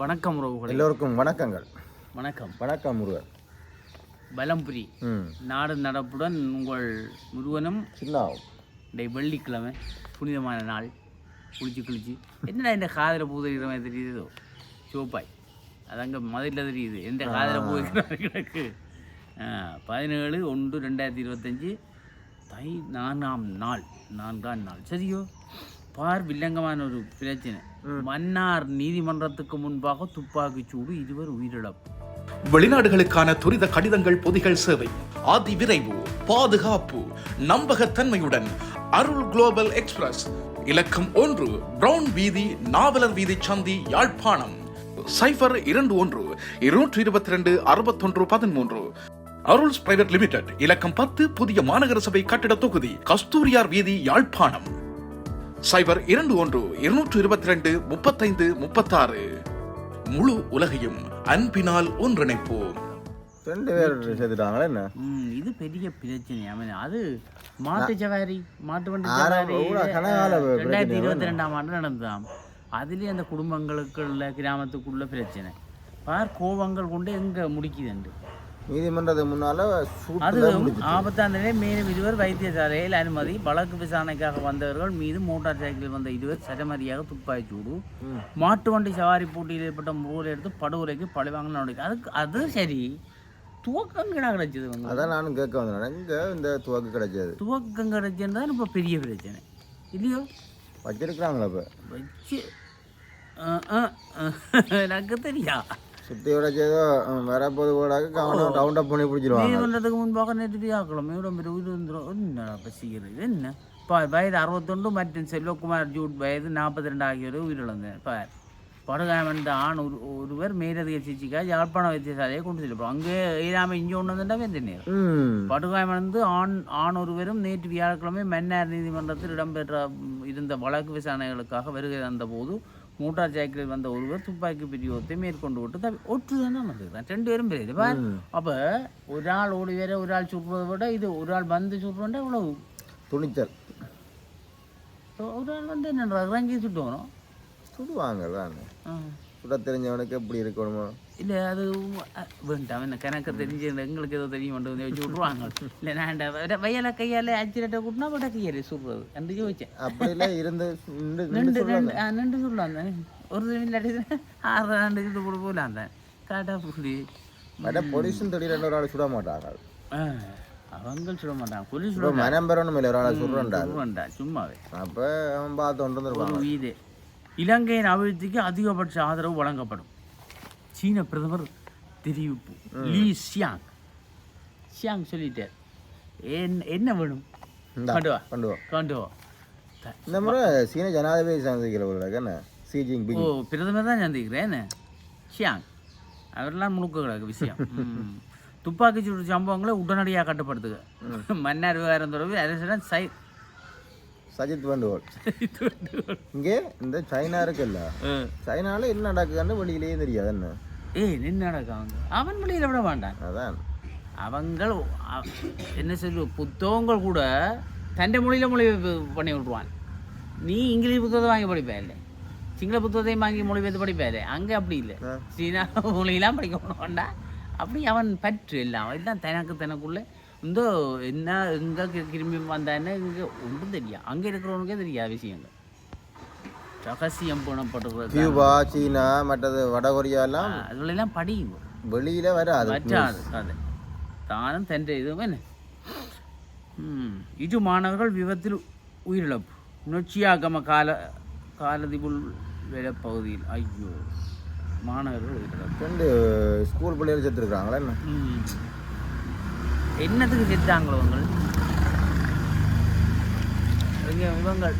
வணக்கம் உறவுகளே. எல்லோருக்கும் வணக்கங்கள். வணக்கம். வணக்கம் முருகன். பலம்புரி. நாடு நடப்புடன் உங்கள் முருகனும் சின்னாவும். இன்றைய வெள்ளிக்கிழமை புனிதமான நாள். குளிச்சு குளிச்சு. என்னடா இந்த காதில் பூதறிகிற மாதிரி தெரியுதோ சிவப்பாய். அது அங்கே மதுரில் தெரியுது. எந்த காதில் பூதறிகிற மாதிரி கிடக்கு? பதினேழு ஒன்று ரெண்டாயிரத்தி இருபத்தஞ்சி. தை நான்காம் நாள். நான்காம் நாள். சரியோ? பார் வில்லங்கமான ஒரு பிரச்சனை. மன்னார் நீதிமன்றத்துக்கு முன்பாக துப்பாக்கிச் சூடு இருவர் உயிரிழப்பு. வெளிநாடுகளுக்கான துரித கடிதங்கள் பொதிகள் சேவை. அதி விரைவு பாதுகாப்பு நம்பகத்தன்மையுடன் அருள் குளோபல் எக்ஸ்பிரஸ். இலக்கம் ஒன்று பிரவுன் வீதி நாவலர் வீதி சந்தி யாழ்ப்பாணம். சைபர் இரண்டு ஒன்று இருநூற்றி இருபத்தி ரெண்டு அறுபத்தொன்று பதிமூன்று. Aruls private limited. இலக்கம் பத்து புதிய மாநகர சபை கட்டிட தொகுதி கஸ்தூரியார் வீதி யாழ்ப்பாணம். சைபர் இரண்டு ஒன்று இருநூற்று இருபத்தி ரெண்டு முப்பத்தைந்து முப்பத்தாறு. முழு உலகையும் அன்பினால் ஒன்றிணைப்போம். ரெண்டு பேர் சேர்த்துட்டாங்களே என்ன? இது பெரிய பிரச்சனை. அது மாட்டு சவாரி மாட்டு வண்டி சவாரி ரெண்டாயிரத்தி இருபத்தி ரெண்டாம் ஆண்டு நடந்ததாம். அதுலேயே அந்த குடும்பங்களுக்குள்ள கிராமத்துக்குள்ள பிரச்சனை. பார் கோவங்கள் கொண்டு எங்க முடிக்குதுண்டு? நீதிமன்றத்துக்கு முன்னால அதுவும் ஆபத்தான நிலை மேலும் இருவர் வைத்தியசாலையில் அனுமதி. வழக்கு விசாரணைக்காக வந்தவர்கள் மீது மோட்டார் சைக்கிளில் வந்த இருவர் சரமரியாக துப்பாக்கி சூடு. மாட்டு வண்டி சவாரி போட்டியில் ஏற்பட்ட முகவரை எடுத்து படுகொலைக்கு பழிவாங்க நடவடிக்கை. அதுக்கு அது சரி. துவக்கம் கிடா கிடைச்சது அதான் நானும் கேட்க வந்தேன். இங்க இந்த துவக்கு கிடைச்சது? துவக்கம் கிடைச்சது தான் இப்போ பெரிய பிரச்சனை. இல்லையோ? வச்சிருக்கிறாங்களா இப்போ? வச்சு எனக்கு தெரியா. சுத்தி உடைச்சதோ வரப்போது கூட கவனம் டவுன் அப் பண்ணி பிடிச்சிருவாங்க. நீதிமன்றத்துக்கு முன்பாக நேற்று வியாக்கிழமை இடம் உயிரிழந்துரும் என்ன பசிக்கிறது என்ன? பா வயது அறுபத்தொன்று மற்றும் செல்வகுமார் ஜூட் வயது நாற்பத்தி ரெண்டு ஆகியோர் உயிரிழந்தனர். பார் படுகாயமடைந்த ஆண் ஒரு ஒருவர் மேலதிக சிகிச்சைக்காக யாழ்ப்பாண வைத்தியசாலையை கொண்டு செல்லப்படும். அங்கே ஏறாமல் இங்கே ஒன்று வந்துட்டா வெந்த நேரம். ஆண் ஆண் ஒருவரும் நேற்று வியாழக்கிழமை மன்னார் நீதிமன்றத்தில் இடம்பெற்ற இருந்த வழக்கு விசாரணைகளுக்காக வருகை தந்தபோது மோட்டார் சைக்கிளில் வந்த ஒருவர் துப்பாக்கி பிரயோகத்தை மேற்கொண்டு விட்டு தப்பி. ஒற்று தானே வந்துருக்கான் ரெண்டு பேரும் பெரியது. பார் அப்போ ஒரு ஆள் ஓடி வேற ஒரு ஆள் சுடுறதை விட இது ஒரு ஆள் வந்து சுடுறோண்டா இவ்வளவு துணிச்சல். ஒரு ஆள் வந்து என்ன இறங்கி சுட்டு வரும். சுடுவாங்க தான். சுட தெரிஞ்சவனுக்கு எப்படி இருக்கணுமோ? இல்லை அது வேண்டாம் என்ன கணக்கு தெரிஞ்சு எங்களுக்கு ஏதோ தெரியும் கொண்டு வந்து வச்சு விட்ருவாங்க இல்லை நான் வயலை கையால் அச்சிரட்டை கூட்டினா பட்ட கையால் சுடுறது என்று யோசிச்சேன் அப்படிலாம் இருந்து நின்று ரெண்டு ஆ, நின்று சொல்லலாம் தானே ஒரு இல்லாட்டி ஆறு ரெண்டு இது கூட போகலாம் தான் காட்டா புள்ளி மற்ற பொலிஸும் திடீர்னு ஒரு ஆள் சுட மாட்டாங்க அவங்க சுட மாட்டாங்க புலி சுட பெறணும் இல்லை ஒரு ஆளை சுடுறா சும்மாவே அப்போ அவன் பார்த்து கொண்டு வந்துருப்பான் ஒரு வீடு இலங்கையின் அபிவிருத்திக்கு அதிகபட்ச ஆதரவு வழங்கப்படும் சீன பிரதமர் தெரிவிப்பு. லீ சியாங் சியாங் சொல்லிட்டார். என்ன என்ன வேணும்? கொண்டு வா. கொண்டு வா. கொண்டு வா. த- இந்த முறை சீன ஜனாதிபதி சந்திக்கிற சி ஓ ஜின்பிங் பிரதமர் தான் சந்திக்கிறேன் ஷியாங். அவரெல்லாம் முழுக்க கிடக்கு விஷயம். ம். துப்பாக்கிச் சூடு சம்பவங்களை உடனடியாக கட்டுப்படுத்துக. மன்னர் விவகாரம் தொடர்பில் அரசிடம் சை சஜித் வேண்டுகோள். இங்கே இந்த சைனா இருக்குல்ல சைனால என்ன நடக்குதுன்னு வெளியிலேயே தெரியாது என்ன? ஏய் நின்று நடக்காங்க அவன் மொழியில் விட மாட்டான். அதான். அவங்கள் என்ன சொல்லு புத்தகங்கள் கூட தൻ്റെ மொழியில் மொழி பண்ணி விட்ருவான் நீ இங்கிலீஷ் புத்தகத்தை வாங்கி படிப்பே இல்லை. சிங்கள புத்தகத்தையும் வாங்கி மொழிபெயர்த்து படிப்பே இல்லை. அங்கே அப்படி இல்லை. சீனா மொழியெல்லாம் படிக்க வேண்டாம் அப்படி அவன் பற்று எல்லாம் எல்லாம் தனக்கு தனக்குள்ள இந்த என்ன எங்கே திரும்பி வந்தான்னு இங்கே ஒன்றும் தெரியும் அங்கே இருக்கிறவனுக்கே தெரியாது விஷயங்கள் ரகசியம் போனப்பட்டிருக்கிறது கியூபா சீனா மற்றது வட கொரியா எல்லாம் அதுகளெல்லாம் படியும் வெளியில வராது வச்சாது கதை தானும் தன் இதுவும் என்ன. இரு மாணவர்கள் விபத்தில் உயிரிழப்பு நொச்சியாகம கால காலதிபுல் பகுதியில் ஐயோ மாணவர்கள் உயிரிழப்பு ரெண்டு ஸ்கூல் பிள்ளைகள் செத்துருக்காங்களா என்ன. என்னத்துக்கு செத்தாங்களோ இவங்க இங்க இவங்கள்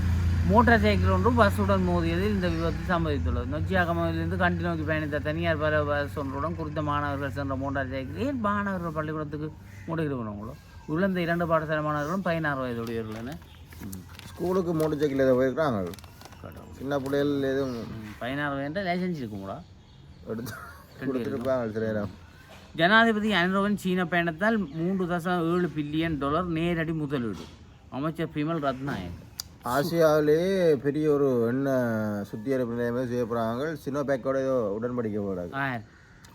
மோட்டார் சைக்கிள் ஒன்று பஸ்ஸுடன் மோதியதில் இந்த விபத்து சம்பவித்துள்ளது. நொச்சியாகமிலிருந்து கண்டி நோக்கி பயணித்த தனியார் பல பஸ் ஒன்றுடன் குறித்த மாணவர்கள் சென்ற மோட்டார் சைக்கிள் ஏன் மாணவர்கள் பள்ளிக்கூடத்துக்கு முடுகிறவங்களோ விழுந்த இரண்டு பாடசாலை மாணவர்களும் பதினாறு வயதுடையவர்கள் என்ன ம். ஸ்கூலுக்கு மோட்டர் சைக்கிள் ஏதோ போயிருக்காங்க கடவுள். சின்ன பிள்ளைகள் எதுவும் பதினாறு வயது லைசன்ஸ் இருக்குங்களா எடுத்து கொடுத்துருப்பாங்க சில நேரம். ஜனாதிபதி அனுரவன் சீன பயணத்தால் மூன்று தசம் ஏழு பில்லியன் டாலர் நேரடி முதலீடு. அமைச்சர் பிமல் ரத்நாயக். ஆசியாவிலேயே பெரிய ஒரு எண்ணெய் சுத்திகரிப்பு நிலையமே செய்ய போகிறாங்க சினோபேக்கோட ஏதோ உடன்படிக்கை ஆ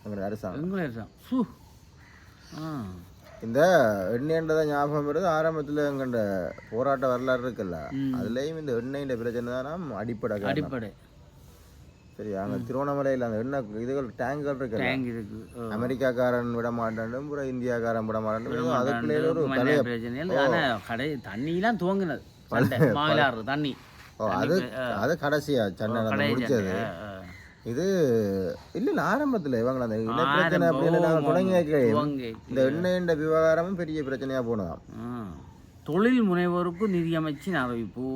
எங்களுடைய அரசாங்கம். இந்த எண்ணெய்ன்றதை ஞாபகம் வருது. ஆரம்பத்தில் எங்கண்ட போராட்ட வரலாறு இருக்குல்ல. அதுலேயும் இந்த எண்ணெயின் பிரச்சனை தான் அடிப்படை. அடிப்படை. சரி அங்கே திருவண்ணாமலையில் அந்த எண்ணெய் இதுகள் டேங்குகள் இருக்குல்ல டேங்க் இருக்கு. அமெரிக்காக்காரன் விட மாட்டான் பூரா இந்தியாக்காரன் விட மாட்டான் அதுக்குள்ளே ஒரு பிரச்சனை ஆனால் கடை தண்ணியெல்லாம் துவங்கினது. மாவிலாறு தண்ணி. ஓ அது அது கடைசியா? சண்டை நடந்து முடிச்சது. இது இல்ல ஆரம்பத்துல இவங்க அந்த பிரச்சனை அப்படின்னு நாங்கள் தொடங்கி வைக்கிறேன் துவங்கி. இந்த எண்ணெயின் விவகாரமும் பெரிய பிரச்சனையா போனதாம். தொழில் முனைவோருக்கு நிதியமைச்சின் அறிவிப்பு.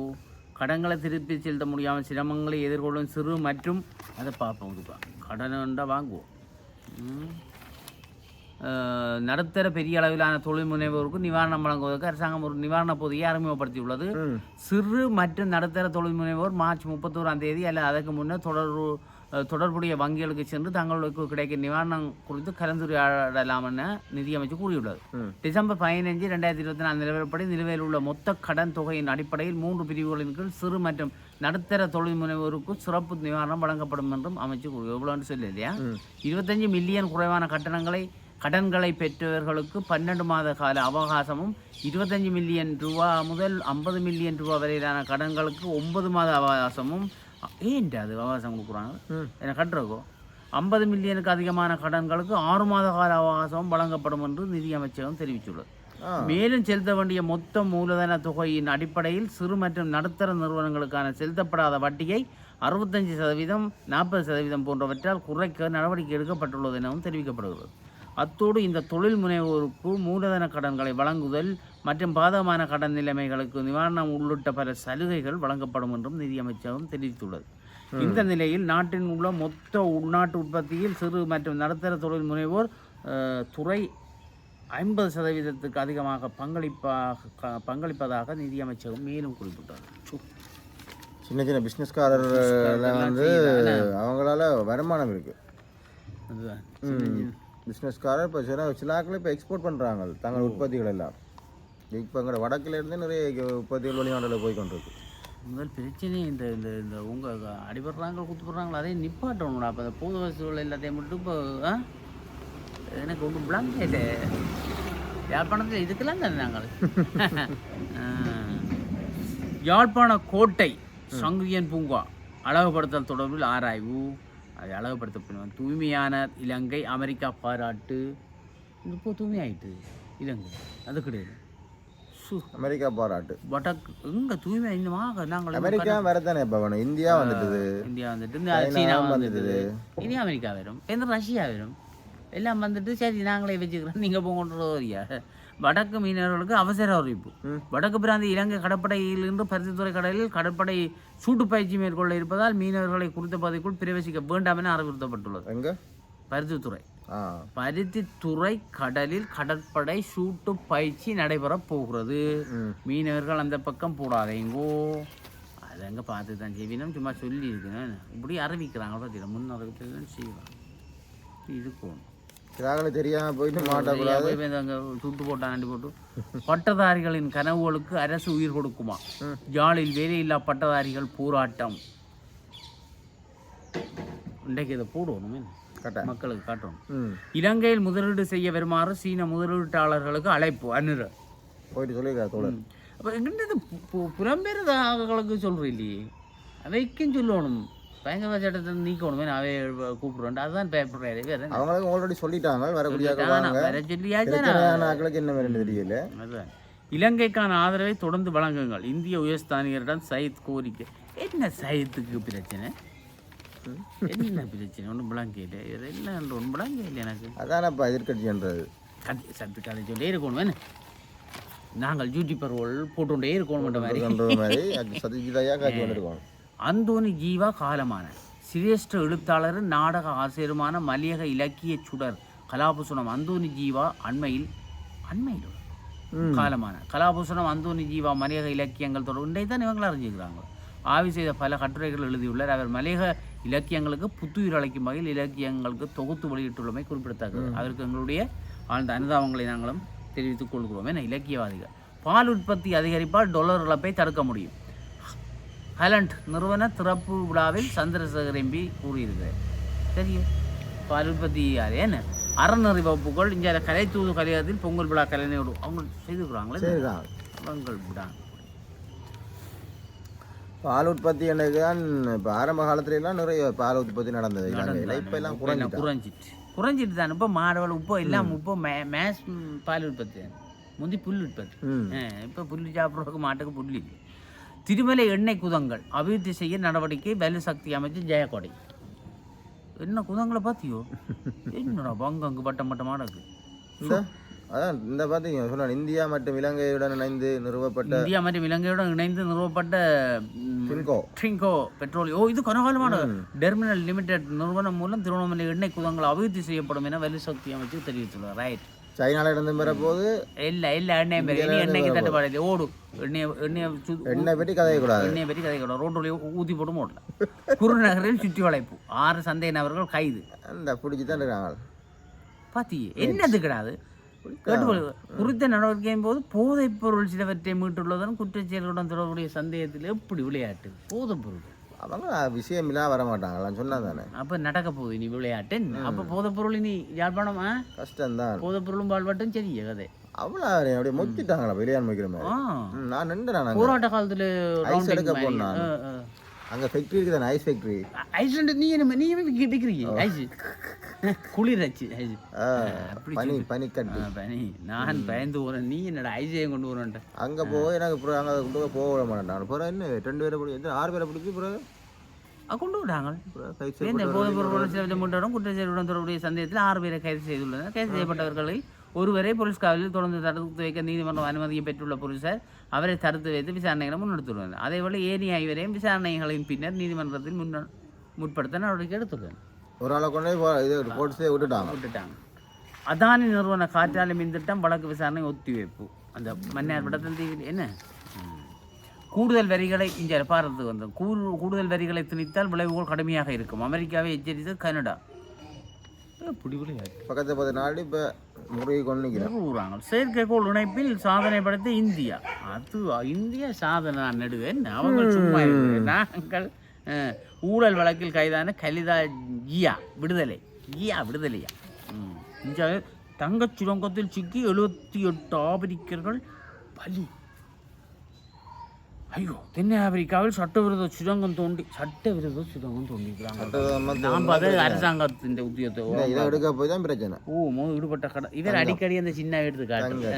கடன்களை திருப்பி செலுத்த முடியாமல் சிரமங்களை எதிர்கொள்ளும் சிறு மற்றும் அதை பார்ப்போம் இதுப்பா கடன் வேண்டாம் வாங்குவோம். நடுத்தர பெரிய அளவிலான தொழில் முனைவோருக்கு நிவாரணம் வழங்குவதற்கு அரசாங்கம் ஒரு நிவாரண பொதியை அறிமுகப்படுத்தியுள்ளது. சிறு மற்றும் நடுத்தர தொழில் முனைவோர் மார்ச் முப்பத்தோராம் தேதி அல்லது அதற்கு முன்னர் தொடர்பு அஹ், தொடர்புடைய வங்கிகளுக்கு சென்று தங்களுக்கு கிடைக்கும் நிவாரணம் குறித்து கலந்துரையாடலாம் என நிதியமைச்சர் கூறியுள்ளது. டிசம்பர் பதினைஞ்சு ரெண்டாயிரத்தி இருபத்தி நாலு நிலவரப்படி நிலுவையில் உள்ள மொத்த கடன் தொகையின் அடிப்படையில் மூன்று பிரிவுகளின் கீழ் சிறு மற்றும் நடுத்தர தொழில் முனைவோருக்கு சிறப்பு நிவாரணம் வழங்கப்படும் என்றும் அமைச்சர் கூறி எவ்வளோன்னு சொல்லி இல்லையா? இருபத்தஞ்சு மில்லியன் குறைவான கட்டணங்களை கடன்களை பெற்றவர்களுக்கு பன்னெண்டு மாத கால அவகாசமும் இருபத்தஞ்சு மில்லியன் ரூபா முதல் ஐம்பது மில்லியன் ரூபா வரையிலான கடன்களுக்கு ஒன்பது மாத அவகாசமும் ஏன்ட்டு அது அவகாசம் கொடுக்குறாங்க? என்ன கட்டுறக்கோ ஐம்பது மில்லியனுக்கு அதிகமான கடன்களுக்கு ஆறு மாத கால அவகாசம் வழங்கப்படும் என்று நிதியமைச்சகம் தெரிவித்துள்ளது. மேலும் செலுத்த வேண்டிய மொத்த மூலதன தொகையின் அடிப்படையில் சிறு மற்றும் நடுத்தர நிறுவனங்களுக்கான செலுத்தப்படாத வட்டியை அறுபத்தஞ்சு சதவீதம் நாற்பது சதவீதம் போன்றவற்றால் குறைக்க நடவடிக்கை எடுக்கப்பட்டுள்ளது எனவும் தெரிவிக்கப்படுகிறது. அத்தோடு இந்த தொழில் முனைவோருக்கு மூலதன கடன்களை வழங்குதல் மற்றும் பாதகமான கடன் நிலைமைகளுக்கு நிவாரணம் உள்ளிட்ட பல சலுகைகள் வழங்கப்படும் என்றும் நிதியமைச்சகம் தெரிவித்துள்ளது. இந்த நிலையில் நாட்டின் உள்ள மொத்த உள்நாட்டு உற்பத்தியில் சிறு மற்றும் நடுத்தர தொழில் முனைவோர் துறை ஐம்பது சதவீதத்துக்கு அதிகமாக பங்களிப்பாக பங்களிப்பதாக நிதியமைச்சகம் மேலும் குறிப்பிட்டார் சு. சின்ன சின்ன பிஸ்னஸ்காரர் வந்து அவங்களால வருமானம் இருக்கு. அதுதான். பிஸ்னஸ்காரர் இப்போ சில சிலாக்கள் இப்போ எக்ஸ்போர்ட் பண்ணுறாங்க தங்கள் உற்பத்திகள் எல்லாம். இப்போ எங்களோட வடக்குல இருந்து நிறைய உற்பத்திகள் வெளிநாட்டில் போய் கொண்டிருக்கு முதல் பிரச்சனை இந்த இந்த இந்த உங்கள் அடிபடுறாங்க குத்துப்படுறாங்களோ அதே நிப்பாட்டணும்டா. அப்போ அந்த பூத வசூல் எல்லாத்தையும் மட்டும் இப்போ ஆ? எனக்கு ஒன்றும் பிளாங்க் இல்லை. யாழ்ப்பாணத்தில் இதுக்கெல்லாம் தானே நாங்கள்? யாழ்ப்பாண கோட்டை சங்கியன் பூங்கா அழகுபடுத்தல் தொடர்பில் ஆராய்வு. அது அழகுபடுத்த தூய்மையான இலங்கை அமெரிக்கா பாராட்டு. இப்போ தூய்மையாயிட்டு இலங்கை அது கிடையாது. அமெரிக்கா பாராட்டு. வடக்கு எங்க தூய்மை இன்னுமாக நாங்கள் அமெரிக்கா வரத்தானே இப்போ வேணும் இந்தியா வந்துட்டுது. இந்தியா வந்துட்டு இந்த சீனா வந்துட்டு. இனி அமெரிக்கா வரும். இந்த ரஷ்யா வரும். எல்லாம் வந்துட்டு சரி நாங்களே வச்சுக்கிறோம். நீங்கள் போங்கன்றியா வடக்கு மீனவர்களுக்கு அவசர அறிவிப்பு. வடக்கு பிராந்திய இலங்கை கடற்படையிலிருந்து பருத்தித்துறை கடலில் கடற்படை சூட்டுப்பயிற்சி மேற்கொள்ள இருப்பதால் மீனவர்களை குறித்த பகுதிக்குள் பிரவேசிக்க வேண்டாம் என அறிவுறுத்தப்பட்டுள்ளது. பருத்தித்துறை. பருத்தித்துறை கடலில் கடற்படை சூட்டு பயிற்சி நடைபெறப் போகிறது. மீனவர்கள் அந்த பக்கம் போடாதேங்கோ அது அங்கே பார்த்து தான் செய்வினம் சும்மா சொல்லி இருக்கணும் இப்படி அறிவிக்கிறாங்க பார்த்தீங்களா முன் அறிவித்தல் தான் செய்வாங்க இது போகணும் சிலாக்களை தெரியாம போயிட்டு மாட்டக்கூடாது அங்கே சுட்டு போட்டாண்டி போட்டு. பட்டதாரிகளின் கனவுகளுக்கு அரசு உயிர் கொடுக்குமா? ஜாலில் வேலையில்லா பட்டதாரிகள் போராட்டம். இன்றைக்கு இதை கட்ட மக்களுக்கு காட்டணும் இலங்கையில் முதலீடு செய்ய வருமாறு சீன முதலீட்டாளர்களுக்கு அழைப்பு அனுர. போயிட்டு சொல்லியிருக்காரு தோழர்? அப்போ இல்லையே அவைக்கும் சொல்லணும். பயங்கர சட்டத்தை நீக்கணும் அவை கூப்பிடுறேன் அதுதான் பயப்படுறாரு வேற அவங்களுக்கு ஆல்ரெடி சொல்லிட்டாங்க வரக்கூடிய என்ன தெரியல. அதுதான் இலங்கைக்கான ஆதரவை தொடர்ந்து வழங்குங்கள். இந்திய உயர்ஸ்தானியரிடம் சயித் கோரிக்கை. என்ன சயித்துக்கு பிரச்சனை? என்ன பிரச்சனை? ஒன்றும் விளங்கல இது என்ன ஒன்றும் விளங்கல எனக்கு. அதானப்பா எதிர்கட்சின்றது சத்து கதை சொல்லே இருக்கணும். என்ன? நாங்கள் யூடியூபர் ரோல் போட்டுட்டே இருக்கணும் மாதிரி. காட்சி அந்தோனி ஜீவா காலமான சிரேஷ்ட எழுத்தாளர் நாடக ஆசிரியருமான மலையக இலக்கிய சுடர் கலாபூஷணம் அந்தோனி ஜீவா அண்மையில் அண்மையில்? காலமான கலாபூஷணம் அந்தோனி ஜீவா மலையக இலக்கியங்கள் தொடர்பு இன்றைய தான் இவங்களும் அறிஞ்சுக்கிறாங்க ஆய்வு செய்த பல கட்டுரைகள் எழுதியுள்ளார். அவர் மலையக இலக்கியங்களுக்கு புத்துயிர் அளிக்கும் வகையில் இலக்கியங்களுக்கு தொகுத்து வெளியிட்டுள்ளமை குறிப்பிடத்தக்கது. அதற்கு எங்களுடைய ஆழ்ந்த அனுதாபங்களை நாங்களும் தெரிவித்துக் கொள்கிறோம் என இலக்கியவாதிகள். பால் உற்பத்தி அதிகரிப்பால் டொலர் இழப்பை தடுக்க முடியும். ஹலண்ட் நிறுவன திறப்பு விழாவில் சந்திரசேகர் எம்பி கூறியிருக்கிறார். தெரியும். பால் உற்பத்தி என்ன? அறநெறி வகுப்புகள் இங்கே கலைத்தூது கலையத்தில் பொங்கல் விழா கலைஞரோடு. அவங்க செய்துக்கிறாங்களே பொங்கல் விழா. பால் உற்பத்தி எனக்கு தான் இப்போ ஆரம்ப காலத்துல எல்லாம் நிறைய பால் உற்பத்தி நடந்தது இலங்கையில். இப்போ எல்லாம் குறைஞ்சிட்டான் குறைஞ்சிட்டு? குறைஞ்சிட்டு. தான். இப்போ மாடவள் இப்போ எல்லாம் இப்போ மே மேஸ் பால் உற்பத்தி. முந்தி புல் உற்பத்தி. இப்போ புல்லு சாப்பிட்றதுக்கு மாட்டுக்கு புல் இல்லை. திருமலை எண்ணெய் குதங்கள். அபிவிருத்தி செய்ய நடவடிக்கை வலு சக்தி அமைச்சு ஜெயக்கொடை. என்ன குதங்களை பார்த்தியோ? என்னடா பங்கு பட்டம் பட்டமாக இருக்கு இந்த அதான் இந்த பார்த்தீங்க சொன்னான் இந்தியா மற்றும் இலங்கையுடன் இணைந்து நிறுவப்பட்ட இந்தியா மற்றும் இலங்கையுடன் இணைந்து நிறுவப்பட்ட ட்ரிங்கோ பெட்ரோலியம் ஓ இது கனகாலமான டெர்மினல் லிமிடெட் நிறுவனம் மூலம் திருவண்ணாமலை எண்ணெய் குதங்கள் அபிவிருத்தி செய்யப்படும் என வலு சக்தி அமைச்சு தெரிவித்துள்ளார் ரைட் சைனால இருந்து போது எல்லா எல்லா எண்ணெயும் பேர் இனி எண்ணெய்க்கு தட்டுப்பாடு. இல்லை ஓடும். எண்ணெய் எண்ணெயை எண்ணெய் பற்றி கதையக்கூடாது. எண்ணெயை பற்றி கதை கூட ரோட்டு வழியா ஊற்றி போட்டு ஓடல குருநகரில் சுற்றி வளைப்பு. ஆறு சந்தேக நபர்கள் கைது. அந்த பிடிச்சி தான் இருக்காங்க. பாத்தியே என்னது கிடையாது குறித்த நடவடிக்கையின் போது போதைப் பொருள் சிலவற்றை மீட்டுள்ளதுடன் குற்றச்செயல்களுடன் தொடர்புடைய சந்தேகத்தில் எப்படி விளையாட்டு? போதைப் பொருள். அவங்க விஷயம் இல்லாம வர மாட்டாங்களாம் சொன்னா தானே. அப்ப நடக்க போகுது நீ விளையாட்டு. அப்ப போதைப் பொருள் நீ யாழ்ப்பாணமா கஷ்டம்தான். போதைப் பொருளும் வாழ்வாட்டும் சரியா கதை அவ்வளோ அப்படியே மொத்திட்டாங்களா வெளியான் வைக்கிற மாதிரி நான் நின்று நான் போராட்ட காலத்துல ஐஸ் எடுக்க மாதிரி. அங்கே ஃபேக்ட்ரி இருக்குது? ஐஸ் ஃபேக்ட்ரி ஐஸ்லாண்டு நீ என்ன நீ விற்க விற்கிறீங்க ஐஸ் குளிராச்சு ஐஸ் பனி. பனிக்கட்டி பனி நான் பயந்து போறேன். நீ என்னடா ஐஸையும் கொண்டு வரேன்ட்ட அங்கே போய் எனக்கு அங்கே கொண்டு போய் போக மாட்டேன் அப்புறம் என்ன ரெண்டு பேரை பிடிச்சி ஆறு பேரை பிடிச்சி ஆ, கொண்டு கைது இந்த செய்யப்பட்டவர்கள் போதைப் பொருள் சிலவற்றை முன்னோடும் குற்றச்செயலுடன் தொடர்புடைய சந்தேகத்தில் ஆறு பேரை கைது செய்துள்ளனர். கைது செய்யப்பட்டவர்களில் ஒருவரை போலீஸ் காவலில் தொடர்ந்து தடுத்து வைக்க நீதிமன்றம் அனுமதியை பெற்றுள்ள போலீசார் அவரை தடுத்து வைத்து விசாரணைகளை முன்னெடுத்துள்ளனர். அதேபோல ஏனைய ஐவரையும் விசாரணைகளின் பின்னர் நீதிமன்றத்தில் முன்ன முற்படுத்த நடவடிக்கை எடுத்துள்ளனர். ஒரு ஆளை கொண்டு இது போட்டு விட்டுட்டாங்க. விட்டுட்டாங்க. அதானி நிறுவன காற்றாலை மின் திட்டம் வழக்கு விசாரணை ஒத்திவைப்பு. அந்த மன்னார் படத்தில் தீ- என்ன. கூடுதல் வரிகளை இங்கே பாரதத்துக்கு வந்தோம் கூடு கூடுதல் வரிகளை திணித்தால் விளைவுகள் கடுமையாக இருக்கும். அமெரிக்காவை எச்சரித்தது கனடா. பக்கத்து பத்து நாடு இப்போ முறையை கொண்டு நிற்கிறேன் கூறுறாங்க செயற்கைக்கோள் இணைப்பில் சாதனை படைத்த இந்தியா. அது இந்தியா சாதனை நான் நடுவேன் அவங்க சும்மா. நாங்கள் ஊழல் வழக்கில் கைதான கலிதா ஜியா விடுதலை. ஜியா விடுதலையா? ம். இந்தியா தங்கச் சுரங்கத்தில் சிக்கி எழுபத்தி எட்டு ஆபிரிக்கர்கள் பலி ஐயோ தென் ஆப்பிரிக்காவில் சட்டவிரோத சுரங்கம் தோண்டி சட்டவிரோத சுரங்கம் தோண்டிக்கிறாங்க நாம் பார்த்து அரசாங்கத்தின் உத்தியோகத்தை இதை எடுக்க போய் தான் பிரச்சனை. ஓ மோ ஈடுபட்ட கடை. இவர் அடிக்கடி அந்த சின்ன எடுத்து காட்டு.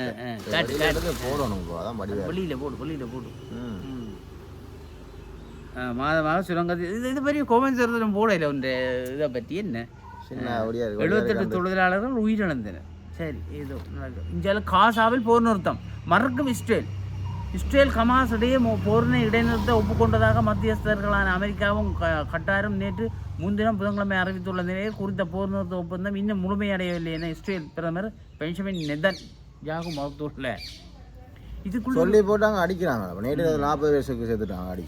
காட்டு காட்டு. போடணும் வெளியில போடு வெளியில போடு. ம். ம். ஆ, மாத மாதம் சுரங்கத்தில் இது இது பெரிய கோவன் சிறுதனம் போடல உன்ற இதை பற்றி என்ன. எழுபத்தெட்டு தொழிலாளர்கள் உயிரிழந்தனர். சரி ஏதோ இந்தியாவில் காசாவில் போர் நிறுத்தம் மறக்கும் இஸ்ரேல் இஸ்ரேல் ஹமாஸ் இடையே போரினை இடைநிறுத்த ஒப்புக்கொண்டதாக மத்தியஸ்தர்களான அமெரிக்காவும் கட்டாரும் நேற்று முன்தினம் புதன்கிழமை அறிவித்துள்ள நிலையில் குறித்த போர் நிறுத்த ஒப்பந்தம் இன்னும் முழுமையடையவில்லை என இஸ்ரேல் பிரதமர் பெஞ்சமின் நெதன் யாகு மறுத்துள்ளார் இதுக்குள்ள சொல்லி போட்டாங்க அடிக்கிறாங்க. நேற்று நாற்பது வயசுக்கு சேர்த்துட்டாங்க அடி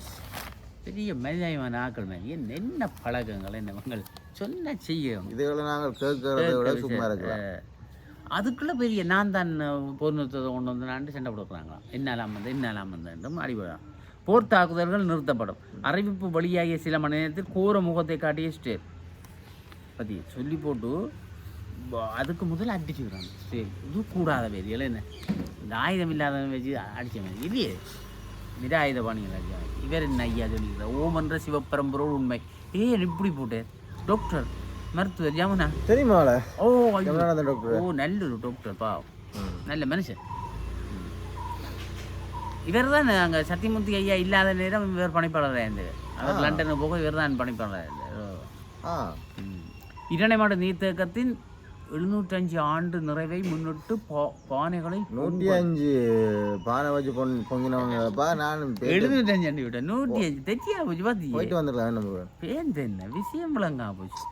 பெரிய மனிதாயமான ஆக்கள் மாதிரி என்ன பழக்கங்கள் என்ன மங்கள்? சொன்ன செய்யும். இதுகளை நாங்கள் கேட்கறத விட சும்மா இருக்கலாம். அஹ், அதுக்குள்ளே பெரிய நான் தான் போர் நிறுத்தத்தை கொண்டு வந்து நான் சண்டை கொடுக்குறாங்களாம் என்னாலாம் வந்து என்னாலாம் வந்து அடிபடாம் போர் தாக்குதல்கள் நிறுத்தப்படும். அறிவிப்பு வெளியாகிய சில மணி நேரத்தில் கோர முகத்தை காட்டிய ஸ்டேர் பற்றி சொல்லி போட்டு அதுக்கு முதல்ல அடிச்சுக்கிறாங்க. சரி இது கூடாத வேலையில் என்ன? இந்த ஆயுதம் இல்லாதவன் வச்சு அடித்த மாதிரி. இல்லையே? நிராயுத பாணிகள் அடிச்சாங்க இவர் என்ன ஐயா சொல்லிக்கிறார் ஓமன்ற சிவப்பரம்பரோடு உண்மை. ஏன் இப்படி போட்டேன்? டாக்டர் மருத்துவர் ஜமுனா தெரியுமால ஓ டாக்டர் ஓ நல்ல ஒரு டாக்டர் பாவம் ம். நல்ல மனுஷன். இவர் தான் அங்கே சத்தியமூர்த்தி ஐயா இல்லாத நேரம் இவர் பணிப்பாளராக இருந்தார். அவர் லண்டனுக்கு போக இவர் தான் பணிப்பாளராக ம். இரணைமாடு நீர்த்தேக்கத்தின் எழுநூற்றஞ்சு ஆண்டு நிறைவை முன்னிட்டு பானைகளை நூற்றி அஞ்சு பானை வச்சு பொன் பொங்கினவங்கப்பா நான் பே- எழுநூற்றஞ்சு ஆண்டு விட்ட நூற்றி அஞ்சு தெச்சியா போச்சு பார்த்தியே போயிட்டு வந்துடலாம் நம்ம பேன் என்ன? விஷயம் விளங்கா போச்சு.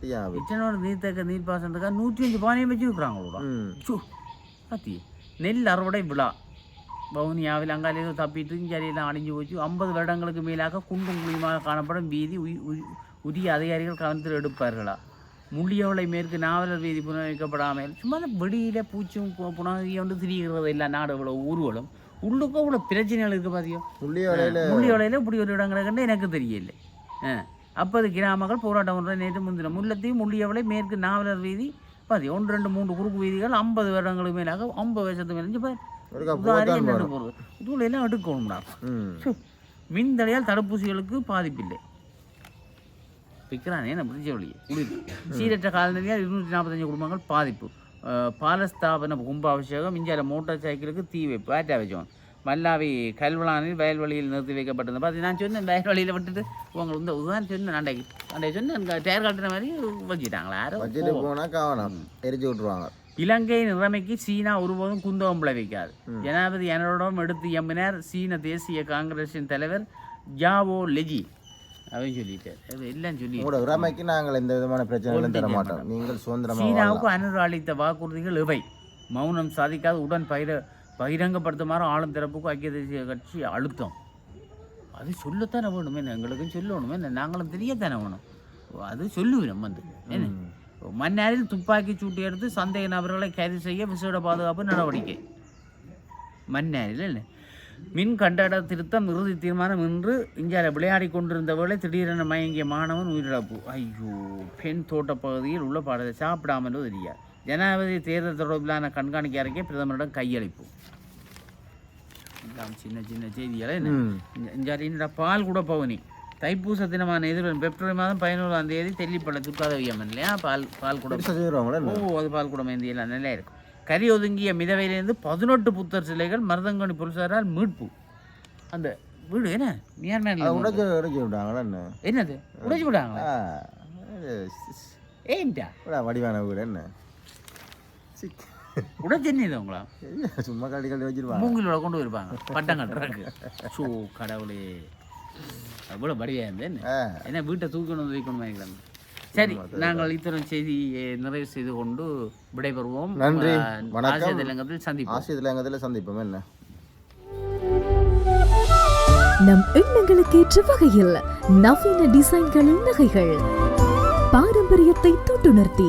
தெரியாது. இத்தனோட நீர்த்தேக்க நீர்ப்பாசனத்துக்காக நூற்றி அஞ்சு பானையை வச்சு விற்கிறாங்களோட. ம். சு பாத்தி நெல் அறுவடை விழா. வவுனியாவில் அங்காலேயோ தப்பிட்டு இஞ்சரியெல்லாம் அழிஞ்சு போச்சு. ஐம்பது வருடங்களுக்கு மேலாக குண்டும் குழியுமாக காணப்படும் வீதி உரிய அதிகாரிகள் கவனத்தில் எடுப்பார்களா? முள்ளியவளை மேற்கு நாவலர் வீதி புனரமைக்கப்படாமல் சும்மா வெளியில் பூச்சும் பு- புனகையும் வந்து திரிகிறது எல்லா நாடு இவ்வளோ ஊர்வலம். உள்ளுக்கும் இவ்வளோ பிரச்சனைகள் இருக்குது பாத்தியோ? புள்ளிய வேலையில முள்ளி வலையில் இப்படி ஒரு இடம் கிடக்குன்னு எனக்கு தெரியல. ஆ. அப்போது கிராமங்கள் போராட்டம் பண்ணுற நேற்று முந்தின. முல்லத்தையும் முள்ளியவளை மேற்கு நாவலர் வீதி பாதி ஒன்று ரெண்டு மூன்று குறுக்கு வீதிகள் ஐம்பது வருடங்களுக்கு மேலாக ஐம்பது வருஷத்துக்கு மேலே. போகிறது இதுல எல்லாம் எடுக்கணும்டா. ம். சு, விண்தலையால் தடுப்பூசிகளுக்கு பாதிப்பில்லை. விற்கிறானே என்ன பிடிச்ச வழி குளிர் சீரற்ற காலநிலையால் இருநூற்றி நாற்பத்தஞ்சு குடும்பங்கள் பாதிப்பு. பாலஸ்தாபன கும்பாபிஷேகம் இந்தியாவில் மோட்டார் சைக்கிளுக்கு தீ வைப்பு பேட்டா வச்சோம் மல்லாவி கல்வளானில் வயல்வெளியில் நிறுத்தி வைக்கப்பட்டது பார்த்து நான் சொன்னேன் வயல்வெளியில் விட்டுட்டு உங்களுக்கு இந்த உதான் சொன்னேன் அண்டைக்கு அண்டைக்கு சொன்னேன் டயர் காட்டுற மாதிரி வச்சுட்டாங்களா? யாரோ வச்சுட்டு போனா காவனம் எரிச்சு விட்டுருவாங்க. இலங்கை நிலைமைக்கு சீனா ஒருபோதும் குந்தகம் விளைவிக்காது. ஜனாதிபதி எனரிடம் எடுத்து எம்பினார் சீன தேசிய காங்கிரஸின் தலைவர் ஜாவோ லெஜி. அப்படின்னு சொல்லிட்டார். எல்லாம் சொல்லி உங்களோட உரிமைக்கு நாங்கள் எந்த விதமான பிரச்சனைகளும் தர மாட்டோம். நீங்கள் சுதந்திரமா சீனாவுக்கு அனுர் அளித்த வாக்குறுதிகள் இவை. மௌனம் சாதிக்காத உடன் பகிர பகிரங்கப்படுத்துமாறு ஆளும் தரப்புக்கு ஐக்கிய தேசிய கட்சி அழுத்தம். அது சொல்லத்தானே வேணும் எங்களுக்கும் சொல்லணும் நாங்களும் தெரியத்தானே வேணும். அது சொல்லுவோம் வந்து என்ன? மன்னாரில் துப்பாக்கி சூட்டு எடுத்து சந்தேக நபர்களை கைது செய்ய விசேட பாதுகாப்பு நடவடிக்கை. மன்னாரில் இல்லை மின் கட்டட திருத்தம் இறுதி தீர்மானம் இன்று இந்தியாவில் விளையாடி கொண்டிருந்த வேளை திடீரென மயங்கிய மாணவன் உயிரிழப்பு. ஐயோ பெண் தோட்ட பகுதியில் உள்ள பாடத்தை சாப்பிடாமலோ தெரியாது ஜனாதிபதி தேர்தல் தொடர்பிலான கண்காணிக்க அறிக்கை பிரதமரிடம் கையளிப்பு. சின்ன சின்ன செய்திகளை. என்ன. இந்த பால் கூட பவுனி. தைப்பூச தினமான எதிர்வரும் பிப்ரவரி மாதம் பதினோராம் தேதி தெல்லிப்பள்ள துர்காதவியம்மன் இல்லையா? பால் பால் கூட பெருசா செய்வாங்களே ஓ அது பால் குடம் எல்லாம் நல்லா இருக்கும். கரி ஒதுங்கிய மிதவையிலிருந்து பதினெட்டு புத்தர் சிலைகள் மருதங்கனி போலீசாரால் மீட்பு. அந்த வீடு என்ன? மியான்மர்ல உடைச்சு உடைச்சு விட்டாங்களே என்ன? என்னது? உடைச்சு ஸ்- ஏன்டா? விடா, வடிவான வீடு என்ன? உடைச்சு என்ன உங்களா சும்மா கட்டி கட்டி வச்சிருவாங்க மூங்கிலோட கொண்டு போயிருப்பாங்க பட்டம் கட்டுறதுக்கு ஷோ கடவுளே அவ்வளோ படியா இருந்தேன் என்ன வீட்டை தூக்கணும் வைக்கணும் நினைக்கிறேன் சரி நாங்கள் இத்தனை செய்தியை நிறைவு செய்து கொண்டு விடைபெறுவோம் நன்றி, வணக்கம். சந்திப்போம் ஆசிரியத்தில் எங்கத்தில் சந்திப்போம் என்ன நம் எண்ணங்களுக்கு ஏற்ற வகையில் நவீன டிசைன்களில் நகைகள் பாரம்பரியத்தை தொட்டுணர்த்தி